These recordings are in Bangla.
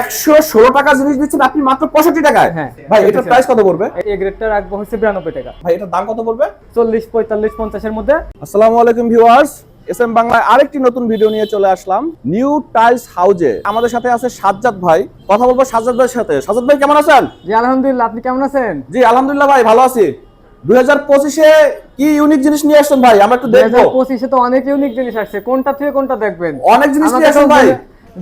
একশো ষোলো টাকা জিনিস দিচ্ছেন আপনি মাত্র পঁয়ষট্টি টাকায়? হ্যাঁ। ভাই এটার প্রাইস কত পড়বে? এই গ্রেডটা রাখব হচ্ছে বিরানব্বই টাকা। ভাই এটার দাম কত পড়বে? চল্লিশ পঁয়তাল্লিশ পঞ্চাশের মধ্যে। আসসালামু আলাইকুম ভিউয়ার্স এস এম বাংলায় আরেকটি নতুন ভিডিও নিয়ে চলে আসলাম। নিউ টাইলস হাউজে আমাদের সাথে আছে সাজ্জাদ ভাই। কথা বলব সাজ্জাদ ভাইয়ের সাথে। সাজ্জাদ ভাই কেমন আছেন? জি আলহামদুলিল্লাহ আপনি কেমন আছেন? জি আলহামদুলিল্লাহ ভাই ভালো আছি। দুই হাজার পঁচিশে কি ইউনিক জিনিস নিয়ে আসছেন ভাই? আমরা একটু দেখব। পঁচিশে তো অনেক ইউনিক জিনিস আসছে। কোনটা থেকে কোনটা দেখবেন? অনেক জিনিস নিয়ে তো আসেন ভাই।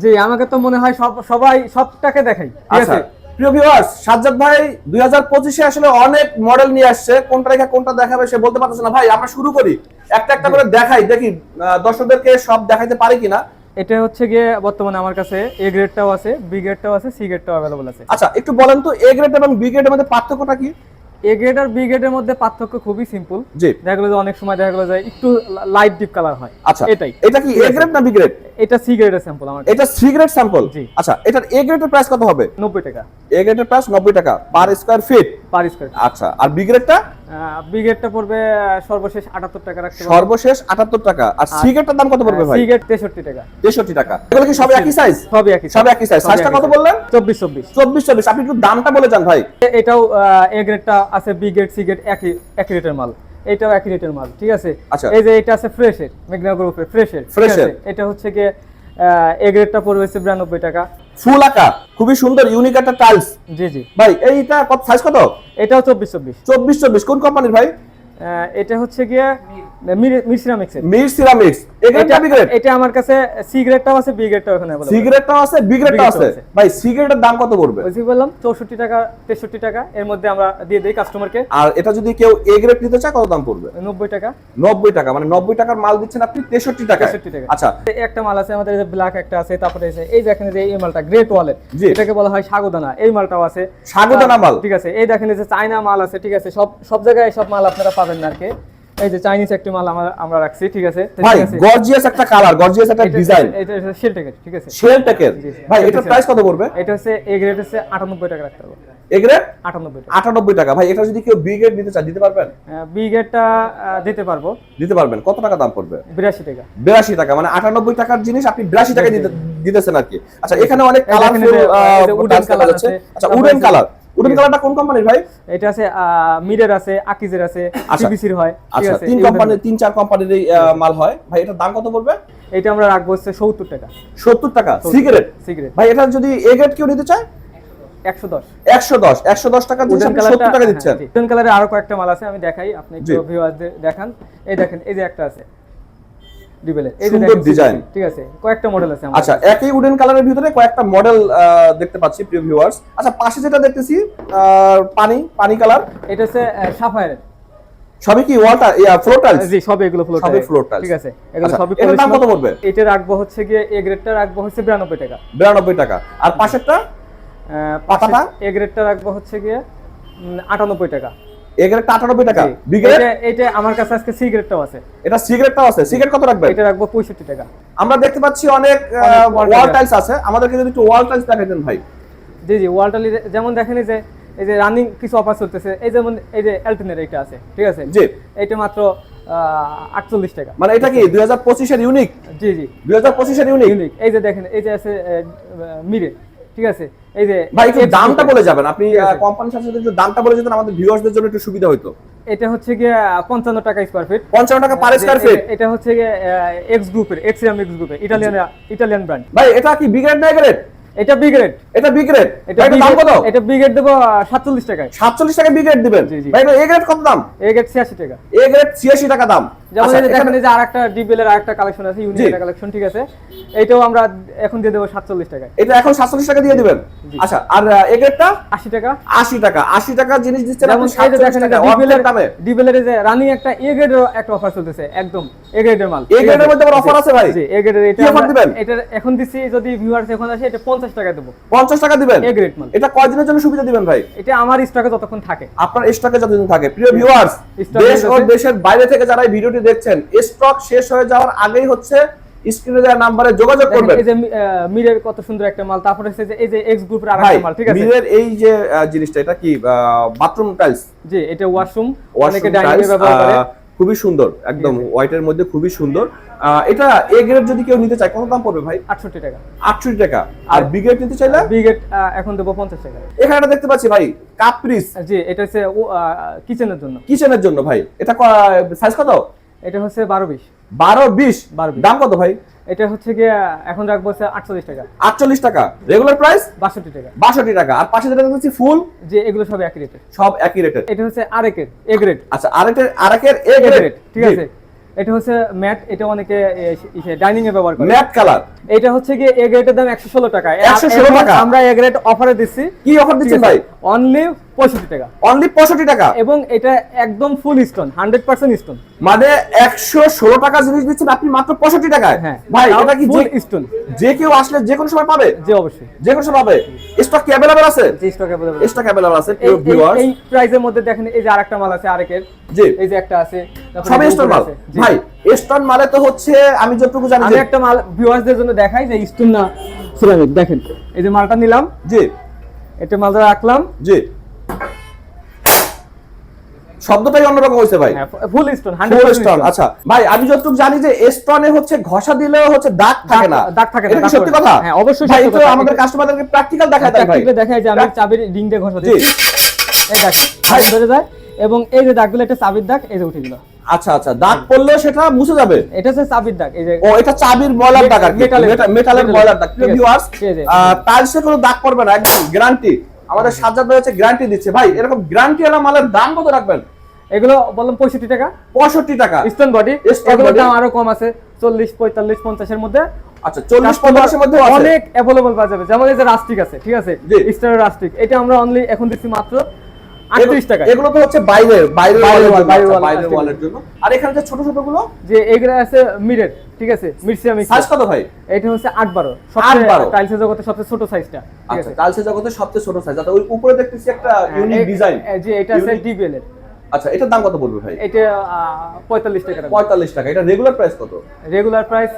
জি আমাকে তো মনে হয় সব সবাই সবটাকে দেখাই। ঠিক আচ্ছা। আছে? প্রিয় ভিউয়ার্স সাজ্জাদ ভাই দুই হাজার পঁচিশে আসলে অনেক মডেল নিয়ে আসছে। কোনটা রেখে কোনটা দেখাবে সে বলতে পারতেছে না। ভাই আমরা শুরু করি। একটা একটা করে দেখাই। দেখি দর্শকদেরকে সব দেখাইতে পারি কিনা? এটা হচ্ছে গিয়ে বর্তমানে আমার কাছে এ গ্রেডটাও আছে বি গ্রেডটাও আছে সি গ্রেডটাও অ্যাভেলেবল আছে। আচ্ছা একটু বলেন তো এ গ্রেড এবং বি গ্রেডের মধ্যে পার্থক্যটা কি? এ গ্রেড আর বি গ্রেডের মধ্যে পার্থক্য খুবই সিম্পল দেখা গেলো যে অনেক সময় দেখা গেলো যে একটু লাইট ডিপ কালার হয়। আচ্ছা। এটাই। এটা কি এ গ্রেড না বি গ্রেড এটা সি গ্রেডের স্যাম্পল আমার এটা সি গ্রেড স্যাম্পল জি। আচ্ছা এটার এ গ্রেডের প্রাইস কত হবে? নব্বই টাকা। এ গ্রেডের প্রাইস নব্বই টাকা per square feet per square আচ্ছা আর বি গ্রেডটা বি গ্রেডটা পড়বে সর্বশেষ আটাত্তর টাকা রাখতে সর্বশেষ আটাত্তর টাকা। আর সি গ্রেডটার দাম কত পড়বে ভাই? সি গ্রেড তেষট্টি টাকা। তেষট্টি টাকা। এগুলো কি সব একই সাইজ সবই একই সব একই সাইজ সাইজটা কত বললেন? চব্বিশ চব্বিশ। চব্বিশ চব্বিশ। আপনি একটু দামটা বলে যান ভাই। এটাও এ গ্রেডটা আছে বি গ্রেড সি গ্রেড একই একই রেটের মাল। এটাও একই রেটের মাল ঠিক আছে? আচ্ছা। এই যে এটা আছে ফ্রেশের মেঘনা গ্রুপের ফ্রেশের ফ্রেশের। এটা হচ্ছে গিয়ে এ গ্রেডটা পড়বে হচ্ছে বিরানব্বই টাকা। ফুল আঁকা খুবই সুন্দর ইউনিক একটা টাইলস জি জি। ভাই এইটা কত সাইজ কত? এটাও চব্বিশ চব্বিশ। চব্বিশ চব্বিশ কোন কোম্পানির ভাই? এটা হচ্ছে গিয়ে মিরসিরামিক্সের মির সিরামিক্স এটা বি গ্রেড এটা আমার কাছে সি গ্রেডটাও আছে বি গ্রেডটাও এখানে available। সিগারেটটাও আছে বি গ্রেডটাও আছে। আছে। ভাই সিগারেটের দাম কত পড়বে? ওই বললাম চৌষট্টি টাকা তেষট্টি টাকা এর মধ্যে আমরা দিয়ে দিই কাস্টমারকে আর এটা যদি কেউ এ গ্রেড নিতে চায় কত দাম পড়বে? নব্বই টাকা। নব্বই টাকা মানে নব্বই টাকার মাল দিচ্ছেন আপনি তেষট্টি টাকা 63 টাকা। আচ্ছা। একটা মাল আছে আমাদের ব্ল্যাক একটা আছে তারপরে এই দেখেন যে এই মালটা গ্রেট ওয়ালেট। এটাকে বলা হয় সাগুদানা। এই মালটাও আছে। সাগুদানা মাল? ঠিক আছে। এই দেখেন যে চায়না মাল আছে ঠিক আছে। সব সব জায়গায় সব মাল আপনারা পাবেন না আর কি। এই যে চাইনিজ একটি মাল আমরা আমরা রাখছি ঠিক আছে? ভাই গর্জিয়াস একটা কালার গর্জিয়াস একটা এটা- ডিজাইন এটা শেল ঠিক আছে? শেল টেকের। ভাই এটার প্রাইস কত পড়বে? এটা হচ্ছে এ গ্রেড হচ্ছে আটানব্বই টাকা রাখতে হবে। এ গ্রেড আটানব্বই টাকা। আটানব্বই টাকা। ভাই এটা যদি কেউ বি গ্রেড নিতে চায় দিতে পারবেন? বি গ্রেডটা দিতে পারব। দিতে পারবেন। কত টাকা দাম পড়বে? বিরাশি টাকা। বিরাশি টাকা। মানে আটানব্বই টাকার জিনিস আপনি বিরাশি টাকা দিতে দিতেছেন আর কি। আচ্ছা এখানে অনেক কালারফুল উডেন কালার আছে, আচ্ছা উডেন কালার উডেন কালারটা কোন কোম্পানির ভাই? এটা আছে মিরের আছে আকিজের আছে আচ্ছা। সিবিসির হয় আচ্ছা তিন কোম্পানি তিন চার কোম্পানির মাল হয়। ভাই এটার দাম কত পড়বে? এটা আমরা রাখব হচ্ছে সত্তর টাকা। সত্তর টাকা? সিগারেট সিগারেট ভাই এটা যদি এ গ্রেড কেউ নিতে চায়? একশো দশ। একশো দশ একশো দশ টাকা জিনিস সত্তর টাকা দিচ্ছেন। উডেন কালারের আরও কয়েকটা মাল আছে আমি দেখাই আপনি একটু ভিউয়ারদের দেখান। এই দেখেন এই যে একটা আছে। ডিবেলের সুন্দর দেখেন ঠিক আছে কয়েকটা মডেল আছে আচ্ছা একই উডেন কালারের ভিতরে কয়েকটা মডেল দেখতে পাচ্ছি প্রিয় ভিউয়ার্স আচ্ছা পাশে যেটা দেখতেছি পানি পানি কালার এটা হচ্ছে সাফায়ারের সবই কি ওয়াটার ফ্লোর টাইলস জি এগুলো ফ্লোর সবই tiles। ঠিক আছে এগুলো আচ্ছা, সবই এটার দাম কত পড়বে? এটা রাখব হচ্ছে গিয়ে এ গ্রেডটা রাখব হচ্ছে বিরানব্বই টাকা। বিরানব্বই টাকা। আর পাশেরটা? পাতাটা? এ গ্রেডটা রাখব হচ্ছে গিয়ে আটানব্বই টাকা। এ গ্রেডটা আটানব্বই টাকা। এটা- আমার কাছে আজকে সি গ্রেডটাও আছে। এটা সিগারেটটাও আছে। সিগারেট কত রাখবেন? এটা রাখব পঁয়ষট্টি টাকা। আমরা দেখতে পাচ্ছি অনেক ওয়াল টাইলস আছে। আমাদেরকে যদি একটু ওয়াল টাইলস দেখাইতেন ভাই। জি জি ওয়ালটালি যেমন দেখেন এই যে এই যে রানিং কিছু অফার চলতেছে। এই যেমন এই যে এলটেনের এটা আছে। ঠিক আছে? জি। এটা মাত্র আটচল্লিশ টাকা। মানে এটা কি? দুই হাজার পঁচিশের ইউনিক জি জি। দুই হাজার পঁচিশের ইউনিক ইউনিক এই যে দেখেন এই যে আছে মিরে ঠিক আছে? এই যে ভাই একটু দামটা বলে যাবেন। আপনি কোম্পানির সাথে সাথে দামটা বলে যেতেন আমাদের ভিউয়ার্সদের জন্য একটু সুবিধা হতো এটা হচ্ছে গিয়ে পঞ্চান্ন টাকা স্কোয়ার ফিট পঞ্চান্ন টাকা পার স্কোয়ার ফিট এটা হচ্ছে গিয়ে এক্স গ্রুপের এক্সিরাম এক্স গ্রুপের ইটালিয়ান ইটালিয়ান ব্র্যান্ড ভাই এটা কি বি গ্রেড না গ্রেড এটা বি গ্রেড এটা বি গ্রেড এটা দাম কত? এটা বি গ্রেড দেবো সাতচল্লিশ টাকায়। সাতচল্লিশ টাকা বি গ্রেড দিবেন। ভাই এ গ্রেড কত দাম? এ গ্রেড ছিয়াশি টাকা। এ গ্রেড ছিয়াশি টাকা দাম। যেমন আচ্ছা, দেখেন যে আরেকটা এর আরেকটা কালেকশন আছে ইউনিক কালেকশন ঠিক আছে? এইটাও আমরা এখন দিয়ে দেবো সাতচল্লিশ টাকায়। এটা এখন সাতচল্লিশ টাকা দিয়ে দিবেন? আচ্ছা আর এ গ্রেডটা আশি টাকা। আশি টাকা। আশি টাকা জিনিস দিচ্ছেন আপনি এই যে 47 টাকা। দামে। রানিং একটা এ গ্রেডের একটা অফার চলতেছে একদম এ গ্রেডের মাল। মধ্যে আবার offer আছে ভাই? জি এ গ্রেডের এটা আমরা- দিবেন? এটা এখন দিচ্ছি যদি ভিউয়ার্স এখন আসে এটা পঞ্চাশ টাকা দেবো। পঞ্চাশ টাকা দিবেন? এ গ্রেড মাল। এটা কয়দিনের জন্য সুবিধা দিবেন ভাই? এটা আমার স্টকে যতক্ষণ থাকে। আপনার স্টকে যতদিন থাকে। প্রিয় ভিউয়ার্স দেশ ও দেশের বাইরে থেকে যারা এই ভিডিওটি দেখছেন স্টক শেষ হয়ে যাওয়ার আগেই হচ্ছে স্ক্রিনে দেওয়া নাম্বারে যোগাযোগ করবেন। এই যে মিরের কত সুন্দর একটা মাল তারপরে হচ্ছে যে এই যে এক্স গ্রুপের আরেকটা মাল ঠিক আছে? মিরের এই যে জিনিসটা এটা কি বাথরুম টাইলস জি এটা ওয়াশরুম অনেকে ডাইনিং এ ব্যবহার করে। খুবই সুন্দর একদম হোয়াইটের মধ্যে খুবই সুন্দর। এটা এ গ্রেড যদি কেউ নিতে চায় কত দাম পড়বে ভাই? আটষট্টি টাকা। আটষট্টি টাকা। আর বি গ্রেড নিতে চাইলে? বি গেট এখন দেবো পঞ্চাশ টাকা। এখানে একটা দেখতে পাচ্ছি ভাই কাপ্রিস জি এটা হচ্ছে কিচেনের জন্য। কিচেনের জন্য ভাই এটা সাইজ কত? এটা হচ্ছে বারো বিশ। বারো বিশ? বারো দাম কত ভাই? এটা হচ্ছে গিয়ে এখন রাখব হচ্ছে আটচল্লিশ টাকা। আটচল্লিশ টাকা। রেগুলার প্রাইস বাষট্টি টাকা। বাষট্টি টাকা। আর পাশে যেটা দেখতেছি ফুল যে এগুলো সব একই রেটের সব একই রেটের এটা হচ্ছে আরেকের এ গ্রেড আচ্ছা আরেকের আরেকের এ গ্রেড ঠিক আছে? এটা হচ্ছে ম্যাট এটা অনেকে ডাইনিং এ ব্যবহার করে। ম্যাট কালার এটা হচ্ছে গিয়ে এ গ্রেডের দাম একশো ষোলো টাকা। 116 টাকা। আমরা এ গ্রেড অফারে দিচ্ছি। কি অফার দিচ্ছেন ভাই? অনলি পঁয়ষট্টি টাকা। অনলি পঁয়ষট্টি টাকা? এবং এটা একদম full stone hundred percent stone মানে একশো ষোলো টাকা জিনিস দিচ্ছেন আপনি মাত্র পঁয়ষট্টি টাকায়। হ্যাঁ ভাই এটা কি যে- স্টোন যে কেউ আসলে যে কোনো সময় পাবে? যে অবশ্যই। যে কোনো সময় পাবে। স্টক কি অ্যাভেলেবল আছে? স্টক অ্যাভেলেবল স্টক অ্যাভেলেবল আছে এই ভিউয়ার্স এই প্রাইসের মধ্যে দেখেন এই যে আরেকটা মাল আছে আরেকের। জি। এই যে একটা আছে সবই স্টোন মাল। ভাই স্টোন মালে তো হচ্ছে আমি যতটুকু জানি আমি একটা মাল ভিউয়ার্সদের জন্য দেখাই যে স্টোন না সিরামিক দেখেন এই যে মালটা নিলাম। জি। এটা মালটা রাখলাম। জি। শব্দটাই অন্যরকম হয়েছে ভাই। ফুল স্টোন ফুল স্টোন আচ্ছা। ভাই আমি যতটুকু জানি যে স্টোনে হচ্ছে ঘষা দিলেও হচ্ছে দাগ থাকে না। দাগ থাকে না, এটা সত্যি কথা? হ্যাঁ, অবশ্যই ভাই তো আমাদের কাস্টমারদেরকে প্র্যাকটিক্যাল দেখায় ভাই। প্র্যাকটিক্যালি দেখায় যে আমি চাবির রিং দিয়ে ঘষা দিচ্ছি। এই দেখেন হাত ধরে যায় এবং এই যে দাগগুলো এটা চাবির দাগ এই যে উঠে গেল। আচ্ছা আচ্ছা। দাগ পড়লে সেটা মুছে যাবে? এটা হচ্ছে চাবির দাগ এই যে ও এটা চাবির ময়লার দাগ আর মেটালের- মেটা- মেটালের মেটালের। ময়লার দাগ। ভিউয়ার্স। টাইলসে কোনো দাগ পড়বে না একদম গ্যারান্টি আমাদের সাজ্জাদ ভাই হচ্ছে গ্যারান্টি দিচ্ছে। ভাই এরকম গ্যারান্টি ওয়ালা মালের দাম কত রাখবেন? এগুলো বললাম পঁয়ষট্টি টাকা। পঁয়ষট্টি টাকা। স্টোন বডি এগুলোর দাম আরও কম আছে চল্লিশ পঁয়তাল্লিশ পঞ্চাশের মধ্যে। আচ্ছা চল্লিশ পঞ্চাশের মধ্যে অনেক অ্যাভেলেবল পাওয়া যাবে। যেমন এই যে রাস্টিক আছে ঠিক আছে? জি। স্টারের রাস্টিক এটা আমরা অনলি এখন দিচ্ছি মাত্র টাকা এগুলো তো হচ্ছে বাইরের বাইরের বাইরের ওয়ালের জন্য, বাইরের আচ্ছা, আর এখানে যে ছোট ছোটগুলো যে এগুলো আছে মিডের ঠিক আছে? সাইজ কত ভাই? এটা হচ্ছে আট বারো। আট বারো। টাইলসের জগতে সবচেয়ে ছোট সাইজটা আচ্ছা টাইলসের জগতে সবচেয়ে ছোট সাইজ আচ্ছা ওই উপরে দেখতেছি একটা ইউনিক হ্যাঁ, ডিজাইন এই যে এটা আছে ডিবিএল এর আচ্ছা এটার দাম কত পড়বে ভাই? এটা পঁয়তাল্লিশ টাকা পঁয়তাল্লিশ টাকা। এটা রেগুলার প্রাইস কত? রেগুলার প্রাইস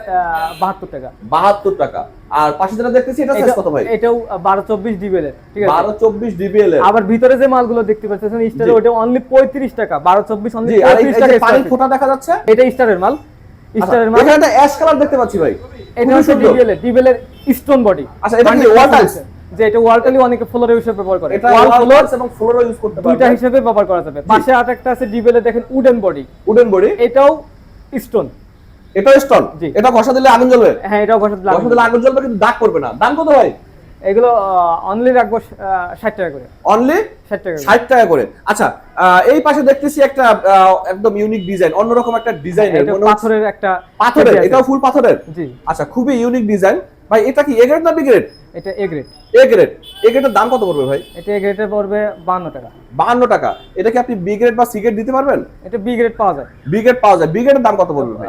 বাহাত্তর টাকা। বাহাত্তর টাকা। আর পাশে যেটা দেখতেছি এটা সাইজ কত ভাই? এটাও বারো চব্বিশ ডিবিএল এর ঠিক আছে? বারো চব্বিশ ডিবিএল এর। আবার ভিতরে যে মালগুলো দেখতে পাচ্ছেন স্টারে ওটা অনলি পঁয়ত্রিশ টাকা বারো চব্বিশ অনলি জি আর এই- পঁয়ত্রিশ এই টাকা যে পানির ফোঁটা দেখা যাচ্ছে? এটা স্টারের মাল। আচ্ছা, স্টারের মাল। এখানে একটা অ্যাশ কালার দেখতে পাচ্ছি ভাই। এটা হচ্ছে ডিবিএল এর ডিবিএল এর স্টোন বডি আচ্ছা, এটা কি tiles? যে এটা ওয়াল টাইলি অনেকে ফ্লোরে হিসেবে ব্যবহার করে। ওয়াল ফ্লোর এবং ইউজ করতে দুইটা হিসেবে ব্যবহার করা যাবে। পাশে আছে ডিবিএল এর দেখেন উডেন বডি উডেন বডি এটাও স্টোন এটা স্টোন এটা ঘষা দিলে আগুন জ্বলবে? হ্যাঁ এটাও ঘষা দিলে আগুন জ্বলবে কিন্তু দাগ করবে না। দাম কত ভাই এগুলো অনলি রাখব ষাট টাকা করে। অনলি ষাট টাকা করে। ষাট টাকা করে। আচ্ছা এই পাশে দেখতেছি একটা একদম ইউনিক ডিজাইন অন্যরকম একটা মনে হচ্ছে- পাথরের একটা পাথরের এটাও ফুল পাথরের? জি। আচ্ছা খুবই ইউনিক ডিজাইন ভাই এটা কি এ গ্রেড না বি গ্রেড এটা A grade A grade A গ্রেডের দাম কত পড়বে ভাই? এটা এ গ্রেডে পড়বে বান্ন টাকা। বাহান্ন টাকা। এটা কি আপনি বি গ্রেড বা সি গ্রেড দিতে পারবেন? এটা বি গ্রেড পাওয়া যায়। বি গ্রেড পাওয়া যায়। বি গ্রেডের দাম কত পড়বে ভাই?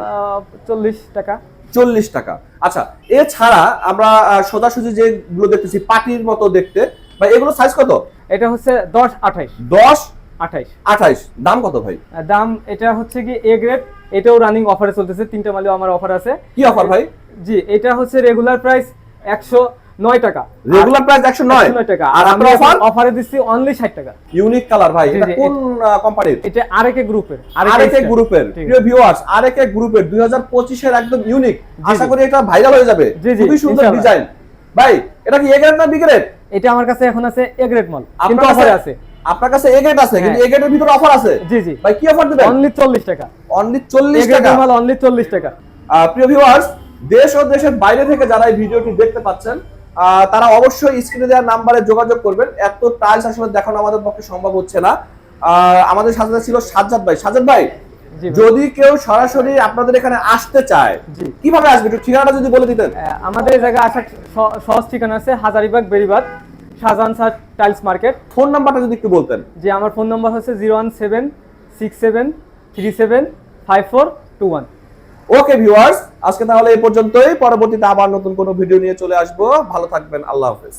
চল্লিশ টাকা। চল্লিশ টাকা। আচ্ছা এছাড়া আমরা সোজাসুজি যেগুলো দেখতেছি পাটির মতো দেখতে ভাই এগুলো সাইজ কত? এটা হচ্ছে দশ আঠাইশ। দশ আঠাইশ। আঠাইশ। দাম কত ভাই? দাম এটা হচ্ছে কি এ গ্রেড এটাও রানিং অফারে চলতেছে। তিনটা মালিও আমার অফার আছে। কি অফার ভাই? জি এটা হচ্ছে রেগুলার প্রাইস একশো নয় টাকা। রেগুলার প্রাইস একশো নয়। 109 টাকা। আর আর আমি আপনার অফার অফারে দিচ্ছি অনলি ষাট টাকা। ইউনিক কালার ভাই এটা কোন কোম্পানির এটা আরেকে গ্রুপের আরেকে গ্রুপের প্রিয় ভিউয়ার্স আরেকে গ্রুপের 2025 এর একদম ইউনিক আশা করি এটা ভাইরাল হয়ে যাবে। খুবই সুন্দর ডিজাইন ভাই এটা কি এ গ্রেড না বি গ্রেড এটা আমার কাছে এখন আছে এ গ্রেড মাল কিন্তু অফারে আছে। আপনার কাছে এ গ্রেড আছে কিন্তু হ্যাঁ। এ গ্রেডের ভিতরে অফার আছে? জি জি। ভাই কি অফার দিবেন? অনলি চল্লিশ টাকা। অনলি এ 40 টাকা। মাল অনলি চল্লিশ টাকা। আহ, প্রিয় ভিউয়ার্স দেশ ও দেশের বাইরে থেকে যারা এই ভিডিওটি দেখতে পাচ্ছেন তারা অবশ্যই স্ক্রিনে দেওয়া নাম্বারে যোগাযোগ করবেন। এত টাইলস আসলে দেখানো আমাদের পক্ষে সম্ভব হচ্ছে না। আমাদের সাথে ছিল সাজ্জাদ ভাই। সাজ্জাদ ভাই যদি কেউ সরাসরি আপনাদের এখানে আসতে চায়। কীভাবে আসবে? একটু ঠিকানাটা যদি বলে দিতেন। আমাদের এই জায়গায় আসার সহজ ঠিকানা আছে Hazaribagh Beribadh Shahjahan sir tiles market. Phone নাম্বারটা যদি একটু বলতেন। যে আমার ফোন নাম্বার হচ্ছে zero one seven six seven three seven five four two one. Okay viewers আজকে তাহলে এই পর্যন্তই। পরবর্তীতে আবার নতুন কোনো ভিডিও নিয়ে চলে আসব। ভালো থাকবেন, আল্লাহ হাফেজ।